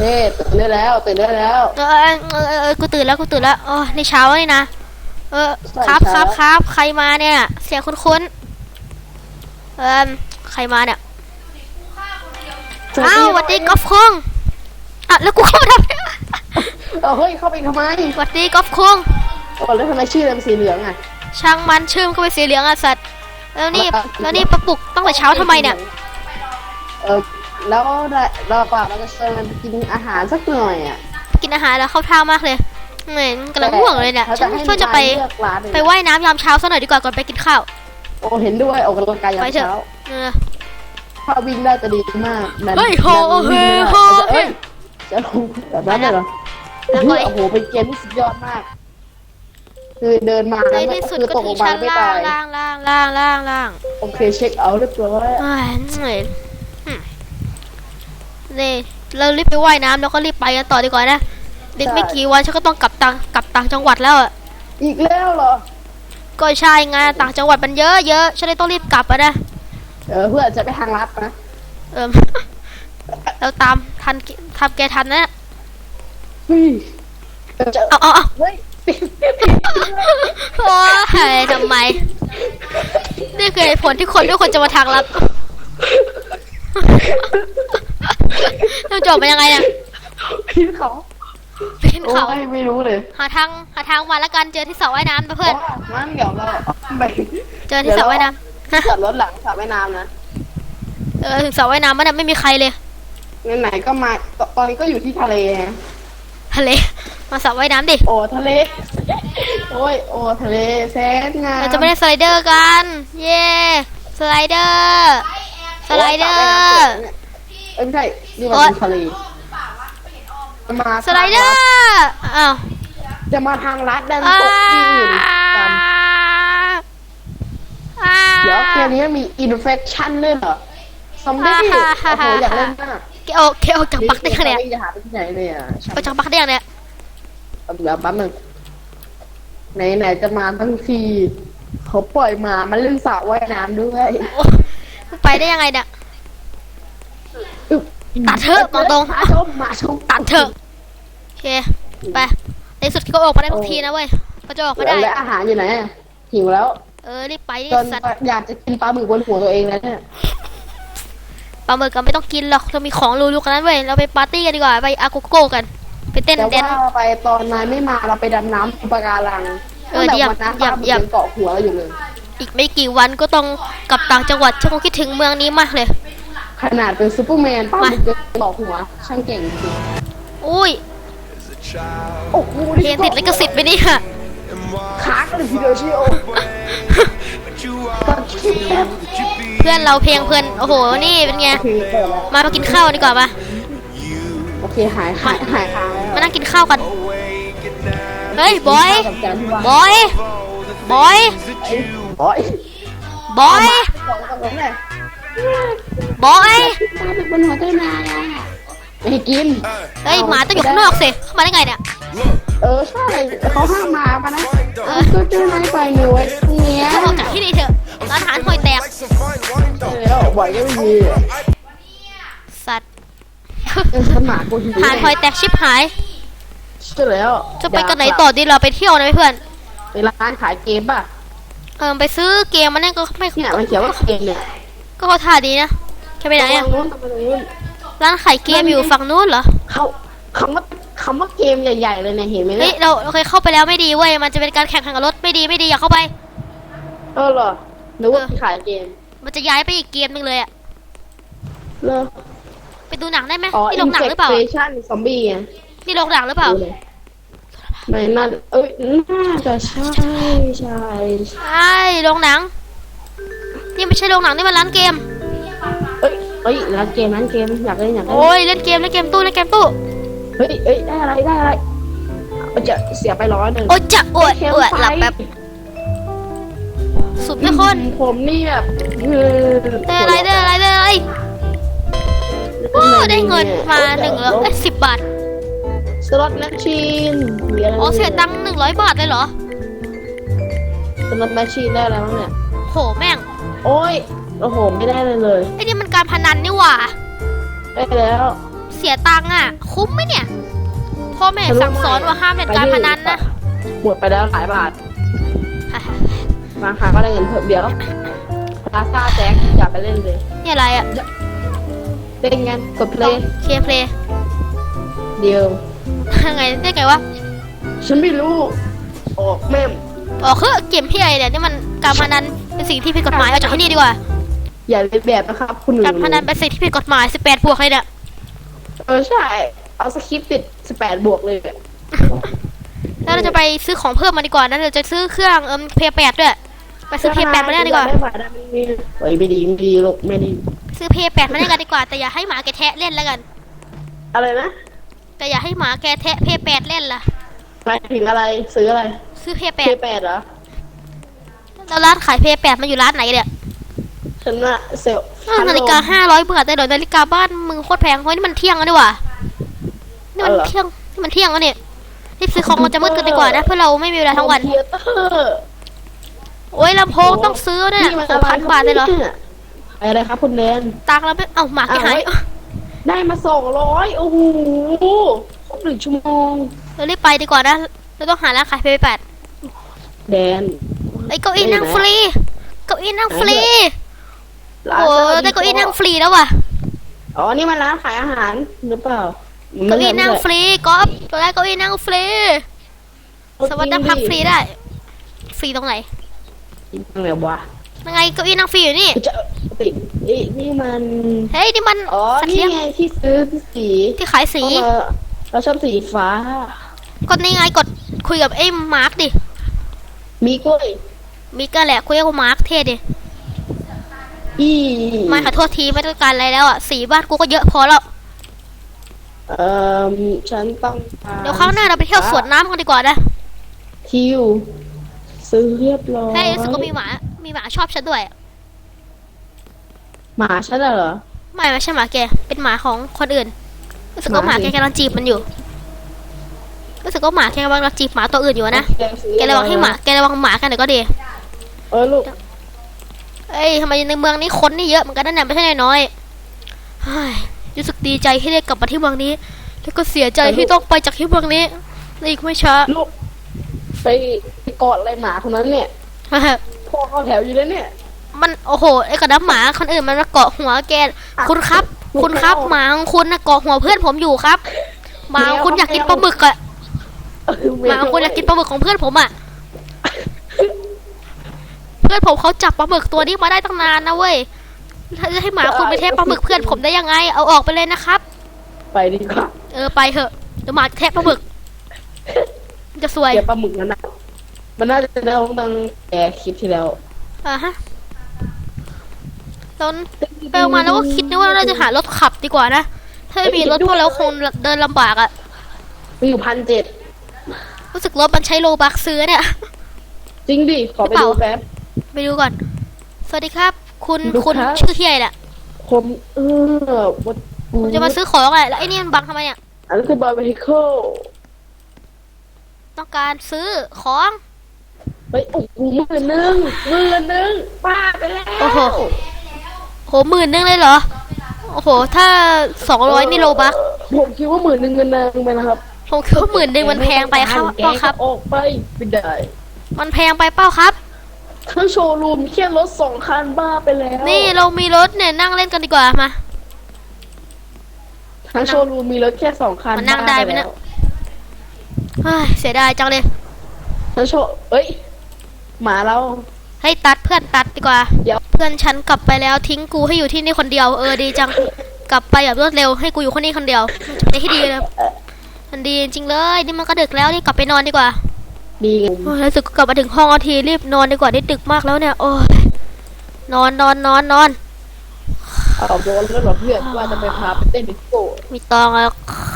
เฮ้ตื่นได้แล้วตื่นได้แล้วเออเออเออเออกูตื่นแล้วกูตื่นแล้วโอ้ในเช้าแล้วนี่นะ เออใช่ครับคเช้ารับครับใครมาเนี่ย เสียงคุ้นๆเออใครมาเนี่ยอ้าวสวัสดีกอล์ฟคงอะแล้วกูเข้ามาทำไมเอาเฮ้ยเข้าไปทำไมสวัสดีกอล์ฟคงโอ้แล้วทำไมชื่อเป็นสีเหลืองอะช่างมันชื่อมนก็เป็นสีเหลืองอะสัตว์แล้วนี่แล้วนี่ประปลุกตั้งแต่เช้าทำไมเนี่ยเออ แล้วได้เรากว่าเราจะเชิญมันไปกินอาหารสักหน่อยอะกินอาหารแล้วเข้าท่ามากเลยเหมือนกำลังง่วงเลยเนี่ยขาฉันให้ช่วยจะไปนายเลือกร้านหนึ่งไปว่ายน้ำยามเช้าซะหน่อยดีกว่าก่อนไปกินข้าวโอ้เห็นด้วยออกกำลังกายยามไปเถอะเช้าเออถ้าวิ่งได้จะดีมากดันเฮ้ยโหดันวิ่งไม่ได้โหเฮ้เอ้ยยจะลงแบบนั้นเลยเหรอแล้วก็โอ้โหเป็นเกมที่สุดยอดมาก คือเดินมาในแล้วที่สุดคือก็ตกลถึงงมาชั้นไม่ล่างตายล่างล่างล่างล่างล่างโอเคเช็คเอาท์เรียบร้อยเอ้ยเหนื่อยอืม นี่เรารีบไปว่ายน้ำแล้วก็รีบไปกันต่อดีกว่านะเด็กไม่กี่วันฉันก็ต้องกลับต่างกลับต่างจังหวัดแล้วอะอีกแล้วเหรอ ก็ใช่ไงต่างจังหวัดมันเยอะเยอะฉันเลยต้องรีบกลับอะนะเออเพื่อนจะไปทางลัดนะเออเราตามทันทำแกทันนะเฮ้ยเออจะเอาเอาเอาเฮ้ยโอ้ยทำไมนี่คือเหตุผลที่คนทุกคนจะมาทางลัด เราจบมายังไงเนี่ยพี่เขาเป็นโอ้เขายไม่รู้เลย หาทางหาทางมาแล้วกันเจอที่สระว่ายน้ำนะเพื่อนว่างั้นเดี๋ยวเราไปเจอที่สระว่ายน้ำฮะจอดรถหลังสระว่ายน้ำนะเออถึงสระว่ายน้ำมันนะไม่มีใครเลยไหนๆก็มาตอนนี้ก็อยู่ที่ทะเลฮะทะเลมาสระว่ายน้ำดิโอ้ทะเลโอ้ยโอ้ทะเลแสนงามเราจะไม่ได้สไลเดอร์กัน เย้สไลเดอร์สไลเดอร์ เอ้ยไม่ใช่นี่มันโอ๊ยเป็นทะเลจะมาสไลเดอร์อ้าวจะมาทางลัดดันอ่าตกที่อื่นกันอ่าเดี๋ยวเกมนี้มีอินเฟคชั่นด้วยเหรอซอมบี้ฮ่าฮ่าโอ้โหฮ่าอยากเล่นมากเกออกเกออกจากบักได้ยังเนี่ยจะหาไปที่ไหนเนี่ยช่างออกจากบักได้ยังเนี่ยเดี๋ยวแป๊บหนึงไหนไหนๆจะมาทั้งทีเขาปล่อยหมามาเล่นสระว่ายน้ำด้วยโอ้ไปได้ยังไงเนี่ยอึ๊บ ตัดเถอะบอกตรงหมาชมหมาชมตัดเถอะโอเคไปในสุดก็ออกมาได้ทุกทีนะเว้ยก็จะออกมาได้แล้วอาหารอยู่ไหนอะหิวแล้ว เออรีบไปดิจนสัตว์อยากจะกินปลาหมึกบนหัวตัวเองแล้วเนี่ยปลาหมึกกันไม่ต้องกินหรอกเรามีของรูๆกันนั้นเว้ยเราไปปาร์ตี้กันดีกว่าไปอาโกโก้กัน ไปเต้นแต่แดนว่าไปตอนนายไม่มาเราไปดำน้ำปะการังเออตั้งแต่เยี่ยมวันนั้นเยี่ยมปลาหมึกเยี่ยมยังเกาะหัวเราอยู่เลยอีกไม่กี่วันก็ต้องกลับต่างจังหวัดฉันคงคิดถึงเมืองนี้มากเลย ขนาดเป็นซูเปอร์แมนป้าหมามึกยังเกาะหัวช่างเก่งจริงอุ้ยโอ้โหเพลงติดลิขสิทธิ์ไปเนี่ยค้างกันเลยทีเดียวเชียวก็คิดแบบเพื่อนเราเพลงเพื่อนโอ้โหนี่เป็นไงโอเคเปิดแล้วมามากินข้าวดีกว่าปะโอเคหายหายหายค้างแล้วมานั่งกินข้าวกันเฮ้ยบอยกับจานที่ว่าบอยบอยบอยบอย บอกกับผมเลยบอยปลาหมึกบนหัวตัวนาไม่ให้กิน เฮ้ยหมาต้องอยู่ข้างนอกสิเข้ามาได้ไงเนี่ย เออใช่เขาห้ามมาปะนะก็เจอนายปล่อยหนูไว้ตรงเนี้ยออกจากที่นี่เถอะร้านอาหารห่วยแตกแล้วบ่อยก็ไม่ดีสัตว์เออสมากูหิวอาหารห่วยแตกชิบหายใช่แล้วจะไปกันไหนต่อดีเราไปเที่ยวนะเพื่อน ไปร้านขายเกมป่ะเออไปซื้อเกมมันนั่นก็ไม่เนี่ยมันเขียนว่าเกมเนี่ยก็เขาท่าดีนะ จะไปไหนตรอะงนู้นตรงนู้นร้านขายเกมอยู่ฝั่งนู้นเหรอเขาคำว่าคำว่าเกมใหญ่ๆเลยเนี่ยเห็นไหมเฮ้เนี่ยยเราเราเคยเข้าไปแล้วไม่ดีเว้ยมันจะเป็นการแข่งขันกับรถไม่ดีไม่ดีอย่าเข้าไปเออเหรอนึกว่าขายเกม มันจะย้ายไปอีกเกมหนึงเลยอะเหรอไปดูหนังได้ไหมอ๋อนี่โรงหนังหรือเปล่า Infestation ซอมบี้ไงนี่โรงหนังหรือเปล่าดูเลยไม่น่าเอ้ยน่าจะใช่ใช่ใช่โรงหนัง นี่ไม่ใช่โรงหนังนี่มันร้านเกม เอ้ยเอ้ยร้านเกมร้านเกมอยากเล่นอยากเล่นโอ้ยเล่นเกมเล่นเกมตู้เล่นเกมตู้เฮ้ยเอ้ยได้อะไรได้อะไรเอาจะเสียไปร้อยหนึ่งโอ้ยจะอวดเข้มอวดไฟหลับแบบสุดไม่คนผมนี่แบบคือได้อะไรได้อะไรได้อะไรโอ้ได้เงินมาหนึ่งแล้วสิบบาทสล็อตแมชชีนมีอะไรอ๋อเสียตังค์หนึ่งร้อยบาทเลยเหรอสล็อตแมชชีนได้อะไรบ้างเนี่ยโหแม่ง โอ้ย โอ้โห ไม่ได้เลยเลยไอ้นี่มันการพนันนี่หว่า ได้แล้วสเสียตังค์อะ คุ้มไหมเนี่ย พ่อแม่สั่งสอนว่าห้ามเล่นการพนันนะ หมดไปแล้วหลายบาทบางครั้งก็ได้เงินเพิ่มเดียวพาซาแจ็คอย่าไปเล่นเลยนี่อะไรอะเล่นกันกดเพลย์เคเพลย์เดียวยังไงได้ไงวะ ฉันไม่รู้ ออกแม่มอ๋อคือเกมที่อะไรเนี่ยนี่มันการพนันเป็นสิ่งที่ผิดกฎหมายเอาจากที่นี่ดีกว่า อย่าเล่นแบบนะครับ คุณหนูการพนันเป็นสิ่งที่ผิดกฎหมาย 18 บวกเลยเนี่ยเออใช่ เอาสคริปต์ติดสิบแปดบวกเลยอะแล้วเราจะไปซื้อของเพิ่มมาดีกว่านะเราจะซื้อเครื่องเอิมเพย์แปดด้วย ไปซื้อเพย์แปดมาเล่นดีกว่าได้มาได้ไม่ดีเฮ้ยไม่ดีไม่ดีลูกไม่ดีซื้อเพย์แปดมาเล่นกันดีกว่า แต่อย่าให้หมาแกแทะเล่นแล้วกัน อะไรนะแต่อย่าให้หมาแกแทะเพย์แปดเล่นล่ะ หมายถึงอะไรซื้ออะไรซื้อเพย์เพแปดย์แปดเหรอ แล้วร้านขายเพย์แปดมันอยู่ร้านไหนเนี่ย ฉันน่ะเซลอ้าวนาฬิกาห้าร้อยบาทแต่เดี๋ยวนาฬิกาบ้านมึงโคตรแพงเฮ้ยนี่มันเที่ยงแล้วนี่หว่านี่มันเที่ยงนี่มันเที่ยงแล้วเนี่ยรีบซื้อของมันจะมืดกันดีกว่านะเพื่อเราไม่มีเวลาทั้งวันเทียเตอร์โอ้ยลำโพงต้องซื้อเนี่ยมันหกพันบาทเลยเหรอนี่อะไรครับคุณแนนตังค์เราไม่เอ้าหมาแกหายอ้าวได้มาสองร้อยโอ้โหครบหนึ่งชั่วโมงเรารีบไปดีกว่านะเราต้องหาร้านขายเพย์แปดแดนไอ้เก้าอี้นั่งฟรีเก้าอี้นั่งฟรี ร้านโอ้ได้เก้าอี้นั่งฟรีแล้วว่ะอ๋อ นี่มันร้านขายอาหารหรือเปล่าเก้าอี้นั่งฟรีก๊อฟตัวแรกเก้าอี้นั่งฟรี สวัสดิพักฟรีได้ ฟรีตรงไหนจริงเหรอวะยังไงเก้าอี้นั่งฟรีอยู่นี่จะติดนี่นี่มัน เฮ้ยนี่มัน อ๋อสัตว์นี่เลี้ยงไงที่ซื้อที่สีที่ขายสีเออเราชอบสีฟ้ากดนี่ไงกดคุยกับไอ้มาร์คดิ มีกล้วยมีก็แหละคุยกับมาร์คเท่ดิ อีไม่ขอโทษทีไม่ต้องการอะไรแล้วอะสีบ้านกูก็เยอะพอแล้วเอ่อฉันต้องการเดี๋ยวครั้งหน้าเราไปเที่ยวสวนน้ำกันดีกว่านะคิวซื้อเรียบร้อยเฮ้ยรู้สึกว่ามีหมา มีหมาชอบฉันด้วย หมาฉันน่ะเหรอ ไม่ไม่ใช่หมาแก เป็นหมาของคนอื่น รู้สึกว่าหหมามาแกสิกำลังจีบมันอยู่ รู้สึกว่าหมาแกกำลังจีบหมาตัวอื่นอยู่อะนะแกซื้อแกระวังให้หมา แกระวังหมากันหน่อยก็ดี เออลูก เอ้ยทำไมในเมืองนี้คนนี่เยอะเหมือนกันนั่นน่ะไม่ใช่น้อยๆเฮ้ยรู้สึกดีใจที่ได้กลับมาที่เมืองนี้ แล้วก็เสียใจที่ต้องไปจากที่เมืองนี้ในอีกไม่ช้าลูกไปไปกอดอะไรหมาคนนั้นเนี่ยพ่อเข้าแถวอยู่แล้วเนี่ย มันโอ้โหไอ้กระดับหมาคนอื่นมันมาเกาะหัวแกคุณครับ คุณครับหมาของคุณนะเกาะหัวเพื่อนผมอยู่ครับหมาของคุณอยากกินปลาหมึกอะหมาของคุณอยากกินปลาหมึกของเพื่อนผมอะเพื่อนผมเขาจับปลาหมึกตัวนี้มาได้ตั้งนานนะเว้ยถ้าจะให้หมาคุณไปเทะปลาหมึกเพื่อนผมได้ยังไง เอาออกไปเลยนะครับ ไปดีกว่าเออไปเถอะเดี๋ยวหมาจะแทะปลาหมึกมันจะสวยเดี๋ยวปลาหมึกนั้นนะมันน่าจะได้ลงตั้งแต่คลิปที่แล้วอ่าฮะตอนไปออกมาแล้วก็คิดนะว่าเราจะหารถขับดีกว่านะ ถ้าไม่มีรถพวกเราคงเดินลำบากอะมีอยู่พันเจ็ดรู้สึกรถมันใช้โลบักซื้อเนี่ย จริงดิ ขอไปหรือเปดูล่าแป๊บ ไปดูก่อน สวัสดีครับ คุณดูคุณครับชื่อที่อะไรน่ะผมเออวัดผมจะมาซื้อของอะไรแล้วไอ้นี่มันบังทำไมเนี่ย อันนี้คือบอยเวฮิเคิลต้องการซื้อของเฮ้ยโอ้โหหมื่นหนึ่งหมื่นหนึ่งป้าไปแล้วโอ้โห โหหมื่นนึงเลยเหรอ โอ้โห ถ้าสองร้อยนี่โลบักผมคิดว่าหมื่นหนึ่งเงินนางไปนะครับผมคิดว่าหมื่นหนึ่งมันแพงไปครับแกเปล่าครับก็ออกไปไม่ได้มันแพงไปเปล่าครับ ทั้งโชว์รูมแค่รถสองคันบ้าไปแล้ว นี่เรามีรถเนี่ยนั่งเล่นกันดีกว่ามาทั้งโชว์รูมมีรถแค่สองคันมันนั่งบ้าได้ปไหมเนี่ยแล้วเฮ้ยเสียดายจังเลยทั้งโชว์เอ้ยหมาเราให้ตัดเพื่อนตัดดีกว่า เดี๋ยวเพื่อนฉันกลับไปแล้วทิ้งกูให้อยู่ที่นี่คนเดียวเออดีจังกลับไปแบบรวดเร็วให้กูอยู่คนนี้คนเดียวมันจะเป็นที่ดีเลยมันดีจริงๆเลยนี่มันก็ดึกแล้วนี่กลับไปนอนดีกว่า ดีไงโอ้ยรู้สึกกลับมาถึงห้องทีรีบนอนดีกว่านี่ดึกมากแล้วเนี่ย โอ้ยนอนนอนนอนนอนเอาโดนแล้วเหรอเพื่อนว่าจะไปพาไปเต้นดิสโก้มีตองแล้วค